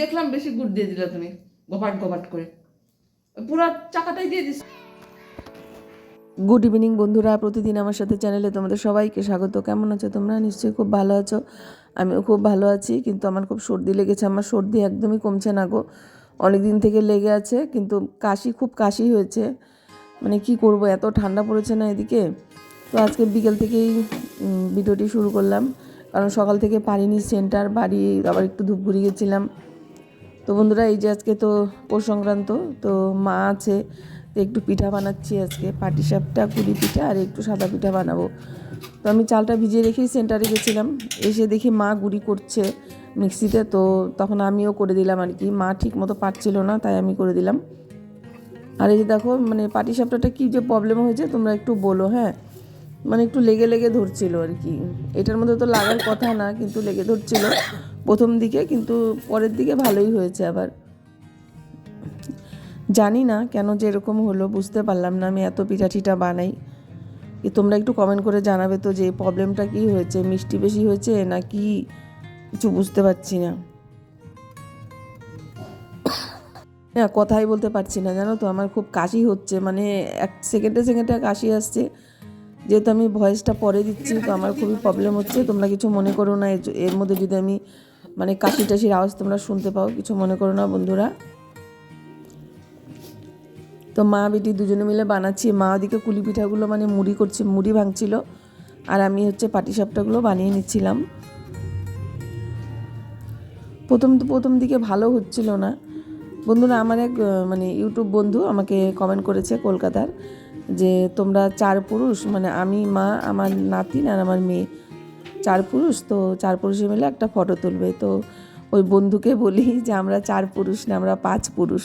দেখলাম বেশি গুড় দিয়ে দিলে তুমি গোপাট গোপাট করে। পুরো চাকাটাই দিয়ে দিস গুড ইভিনিং বন্ধুরা, প্রতিদিন আমার সাথে চ্যানেলে তোমাদের সবাইকে স্বাগত। কেমন আছো তোমরা? নিশ্চয়ই খুব ভালো আছো। আমিও খুব ভালো আছি, কিন্তু আমার খুব সর্দি লেগেছে। আমার সর্দি একদমই কমছে না গো। অনেক দিন থেকে লেগে আছে, কিন্তু কাশি খুব কাশি হয়েছে। মানে কি করব, এত ঠান্ডা পড়েছে না এদিকে। তো আজকে বিকেল থেকেই ভিডিওটি শুরু করলাম। কারণ সকাল থেকে পারিনি, সেন্টার, বাড়ি, আবার একটু ধূপগুড়ি গেছিলাম। তো বন্ধুরা, এই যে আজকে তো পৌষ সংক্রান্ত, তো মা আছে, তো একটু পিঠা বানাচ্ছি আজকে। পাটিসাপটা কুড়ি পিঠা আর একটু সাদা পিঠা বানাবো। তো আমি চালটা ভিজিয়ে রেখেই সেন্টারে গেছিলাম। এসে দেখি মা গুড়ি করছে মিক্সিতে, তো তখন আমিও করে দিলাম আর কি। মা ঠিক মতো পারছিল না, তাই আমি করে দিলাম। আর এই যে দেখো মানে পাটিসাপটাটা কী যে প্রবলেম হয়েছে, তোমরা একটু বলো হ্যাঁ? মানে একটু লেগে লেগে ধরছিল আর কি। এটার মধ্যে তো লাগার কথা না, কিন্তু লেগে ধরছিল। প্রথম দিকে, কিন্তু পরের দিকে ভালোই হয়েছে আবার। জানি না কেন যে এরকম হলো, বুঝতে পারলাম না আমি এত পিঠা টিঠা বানাই তোমরা একটু কমেন্ট করে জানাবে তো যে প্রবলেমটা কি হয়েছে? মিষ্টি বেশি হয়েছে না কি কিছু বুঝতে পারছি না। না, কথাই বলতে পারছি না, জানো তো? আমার খুব কাশি হচ্ছে মানে এক সেকেন্ডে সেকেন্ডে কাশি আসছে। যেহেতু আমি ভয়েসটা পরে দিচ্ছি, তো আমার খুবই প্রবলেম হচ্ছে। তোমরা কিছু মনে করো না, এর মধ্যে যদি আমি মানে কাশি টাশির আওয়াজ তোমরা শুনতে পাও, কিছু মনে করো না বন্ধুরা। তো মা বেটি দুজনে মিলে বানাচ্ছি। মা ওদিকে কুলি পিঠাগুলো মানে মুড়ি করছে, মুড়ি ভাঙছিল। আর আমি হচ্ছে পাটিসাপটাগুলো বানিয়ে নিচ্ছিলাম। প্রথম তো প্রথম দিকে ভালো হচ্ছিল না। বন্ধুরা, আমার এক মানে ইউটিউব বন্ধু আমাকে কমেন্ট করেছে কলকাতার যে তোমরা চার পুরুষ মানে আমি, মা, আমার নাতিন আর আমার মেয়ে। চার পুরুষ, তো চার পুরুষে মিলে একটা ফটো তুলবে। তো ওই বন্ধুকে বলি যে, আমরা চার পুরুষ না, আমরা পাঁচ পুরুষ।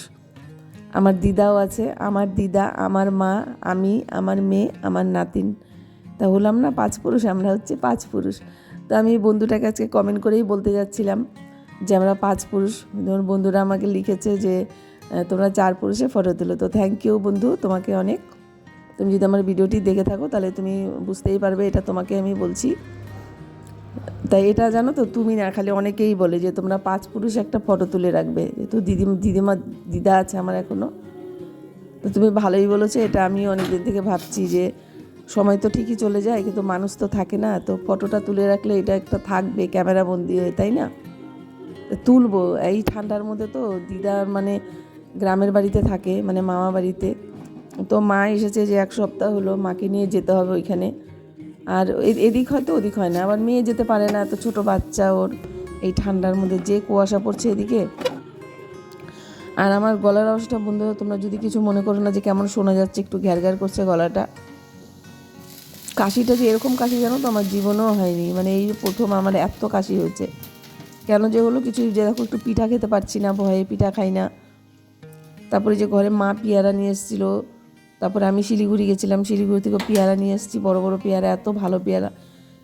আমার দিদাও আছে, আমার দিদা, আমার মা, আমি, আমার মেয়ে, আমার নাতিন। তা হলাম না, পাঁচ পুরুষ, আমরা হচ্ছে পাঁচ পুরুষ। তো আমি বন্ধুটাকে আজকে কমেন্ট করেই বলতে যাচ্ছিলাম যে, আমরা পাঁচ পুরুষ। যেমন বন্ধুরা আমাকে লিখেছে যে তোমরা চার পুরুষে ফটো তুলো। তো থ্যাংক ইউ বন্ধু, তোমাকে অনেক। তুমি যদি আমার ভিডিওটি দেখে থাকো, তাহলে তুমি বুঝতেই পারবে, এটা তোমাকে আমি বলছি। তাই এটা জানো তো, তুমি না, খালি অনেকেই বলে যে তোমরা পাঁচ পুরুষ একটা ফটো তুলে রাখবে। যেহেতু দিদি, দিদিমা, দিদা আছে আমার এখনও তো তুমি ভালোই বলেছ, এটা আমি অনেকদিন থেকে ভাবছি যে সময় তো ঠিকই চলে যায়, কিন্তু মানুষ তো থাকে না। তো ফটোটা তুলে রাখলে এটা একটা থাকবে, ক্যামেরা বন্দি হয়ে, তাই না? তুলবো, এই ঠান্ডার মধ্যে তো দিদার মানে গ্রামের বাড়িতে থাকে মানে মামা বাড়িতে। তো মা এসেছে যে এক সপ্তাহ হলো, মাকে নিয়ে যেতে হবে ওইখানে। আর এদিক হয়তো ওদিক হয় না। আবার মেয়ে যেতে পারে না, এত ছোট বাচ্চা ওর। এই ঠান্ডার মধ্যে যে কুয়াশা পড়ছে এদিকে। আর আমার গলার আওয়াজটা বন্ধুরা, তোমরা যদি কিছু মনে করো না যে কেমন শোনা যাচ্ছে, একটু ঘ্যার ঘ্যার করছে গলাটা। কাশিটা যে এরকম কাশি জানো তো, আমার জীবনেও হয়নি। মানে এই প্রথম আমার এত কাশি হয়েছে। কেন যে হলো কিছু যে দেখো, একটু পিঠা খেতে পারছি না, ভয়ে পিঠা খাই না। তারপরে যে ঘরে মা পেয়ারা নিয়ে এসেছিল তারপরে আমি শিলিগুড়ি গেছিলাম, শিলিগুড়ি থেকে পেয়ারা নিয়ে এসেছি, বড় বড় পেয়ারা, এত ভালো পেয়ারা,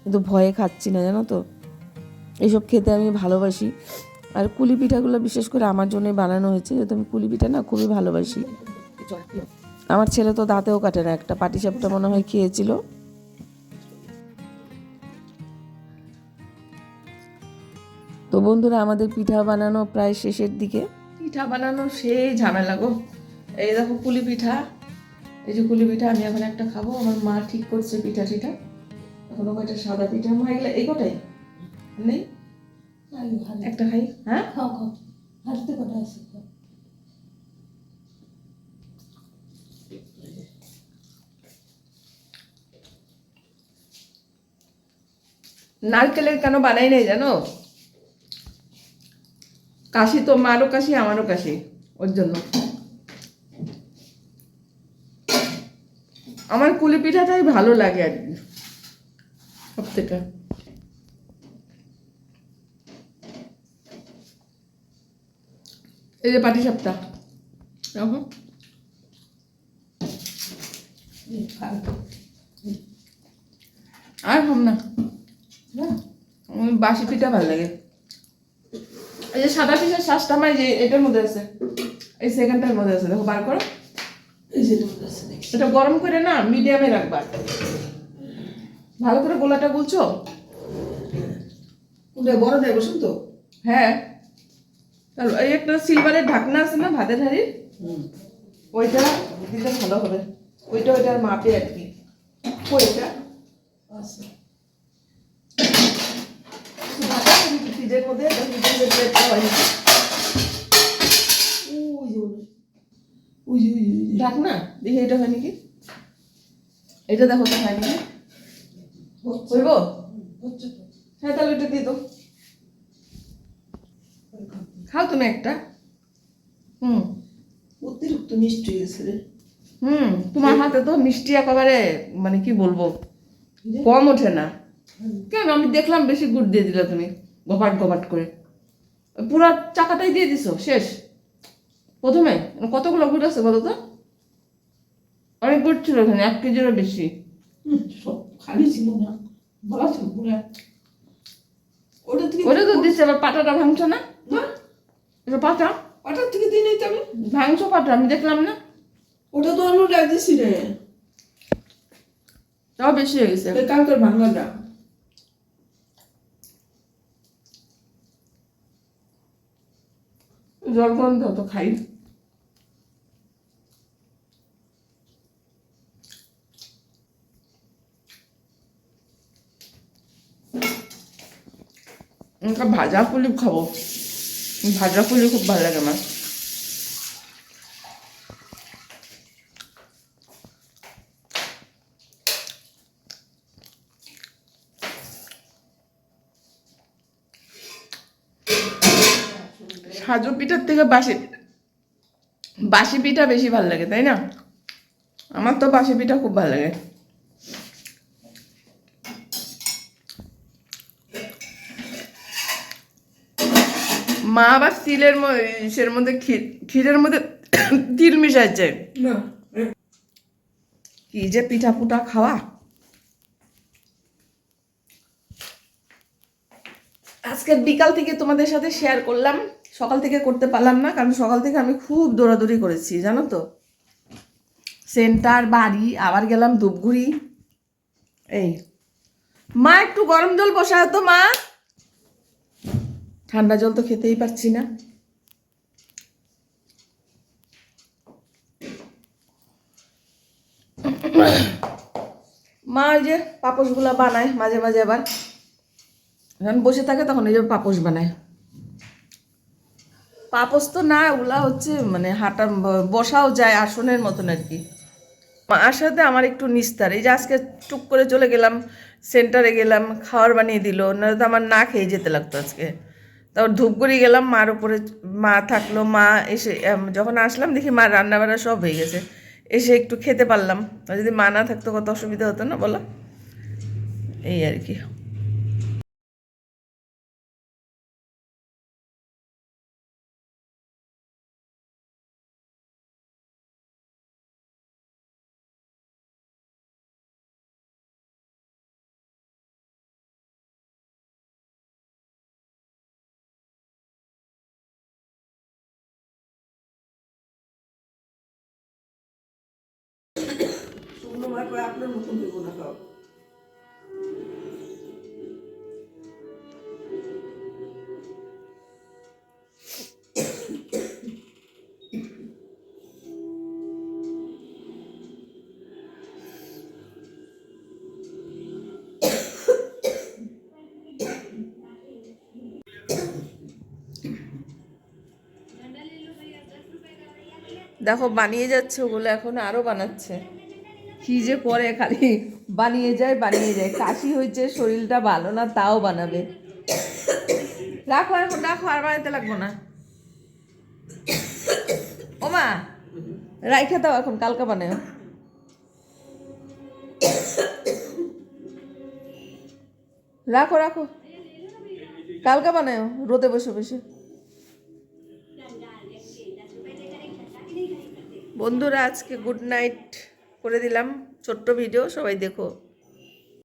কিন্তু ভয়ে খাচ্ছি না, জানো তো? এইসব খেতে আমি ভালোবাসি। আর কুলি পিঠাগুলো বিশেষ করে আমার জন্যই বানানো হয়েছে, যেহেতু আমি কুলি পিঠা না খুবই ভালোবাসি। আমার ছেলে তো দাঁতেও কাটে না, একটা পাটিসাপটা মনে হয় খেয়েছিল। তো বন্ধুরা, আমাদের পিঠা বানানো প্রায় শেষের দিকে। পিঠা বানানো সেই ঝামেলা গো। এই দেখো কুলি পিঠা। এই যে কুলি পিঠা আমি এখন একটা খাব। আমার মা ঠিক করছে পিঠা টিঠা। এখনও কয়টা সাদা পিঠা? মা এগুলো এই কটাই? নেই? একটা খাই? হ্যাঁ? নারকেলের কেন বানাই নাই জানো? কাশি তো মারও কাশি আমারও কাশি। ওর জন্য। আমার কুলি পিঠাটাই ভালো লাগে আর কি সব থেকে এই যে পাটি সাপটা দেখো আর হম না। বাসি পিঠা ভালো লাগে। এই যে সাদা পিঠার শ্বাসটা আমার যে এটার মধ্যে আছে, এই সেকেন্ডটার মধ্যে আছে, দেখো বার করো। এটা গরম করে না মিডিয়ামে রাখবা। ভালো করে গোলাটা গুলছো? বড় দেয় বসুন তো? হ্যাঁ। এই একটা সিলভারের ঢাকনা আছে না ভাতের হাড়ির? ওইটা দিলে ভালো হবে। ওইটা ওইটার মাপে আর কি। ওইটা ঢাকনা দেখি এটা হয় নাকি? এটা দেখো তো হয় নাকি? হইব? হ্যাঁ তাহলে ওটা দিয়ে দাও। খাও তুমি একটা। হুম। অতিরিক্ত মিষ্টি হয়ে গেছে রে। হুম তোমার হাতে তো মিষ্টি একেবারে মানে কি বলব কম ওঠে না। কেন? আমি দেখলাম বেশি গুড় দিয়ে দিলে তুমি গপাট গপাট করে। পুরা চাকাটাই দিয়ে দিছো শেষ। প্রথমে কতগুলো গুড় আছে বলো তো? অনেক গুড় ছিল ওখানে এক কেজিরও বেশি। সব খালি ছিল না বলা ছিল পুরো ওটা তো দিচ্ছে আবার পাটাটা ভাঙছো না? এটা পাটা? থেকে দিয়ে নিতে ভাঙছো পাটা আমি দেখলাম না। ওটা তো দিছি রে। তাও বেশি হয়ে গেছে। জল দাও তো খাই ভাজা পুলি খাব ভাজা পুলি খুব ভালো লাগে আমার সাজু পিঠার থেকে বাসি বাসি পিঠা বেশি ভালো লাগে, তাই না? আমার তো বাসি পিঠা খুব ভালো লাগে। মা আবার তিলের ইসের মধ্যে ক্ষীরের মধ্যে তিল মিশাচ্ছে কি যে পিঠা পুটা খাওয়া। আজকে বিকাল থেকে তোমাদের সাথে শেয়ার করলাম। সকাল থেকে করতে পারলাম না কারণ সকাল থেকে আমি খুব দৌড়াদৌড়ি করেছি জানো তো? সেন্টার বাড়ি আবার গেলাম ধূপগুড়ি। এই মা একটু গরম জল বসা তো মা। ঠান্ডা জল তো খেতেই পারছি না। মা ওই যে পাপোশগুলো বানায় মাঝে মাঝে আবার। যখন বসে থাকে তখন এই যে পাপোশ বানায়। পাপোশ তো না, ওগুলা হচ্ছে মানে হাঁটা, বসাও যায় আসনের মতন আর কি। মার সাথে আমার একটু নিস্তার। এই যে আজকে টুক করে চলে গেলাম সেন্টারে গেলাম খাবার বানিয়ে দিল, না তো আমার না খেয়ে যেতে লাগতো আজকে। তারপর ধূপগুড়ি গেলাম, মার উপরে মা থাকল, মা এসে যখন আসলাম দেখি মা রান্না বান্না সব হয়ে গেছে। এসে একটু খেতে পারলাম। যদি মা না থাকতো কত অসুবিধা হতো না বলো? এই আর কি। করে আপনার মতন দেব না খাও দেখো বানিয়ে যাচ্ছে ওগুলো এখন আরও বানাচ্ছে। কি যে করে খালি? বানিয়ে যায় বানিয়ে যায়। কাশি হয়েছে, শরীরটা ভালো না, তাও বানাবে। রাখো, এখন রাখো, আর বানাতে লাগবো না। ও মা রাইখে দাও এখন, কালকে বানাও। রাখো রাখো। কালকে বানাও, রোদে বসে বসে। বন্ধুরা, আজকে গুড নাইট। করে দিলাম ছোট্ট ভিডিও সবাই দেখো।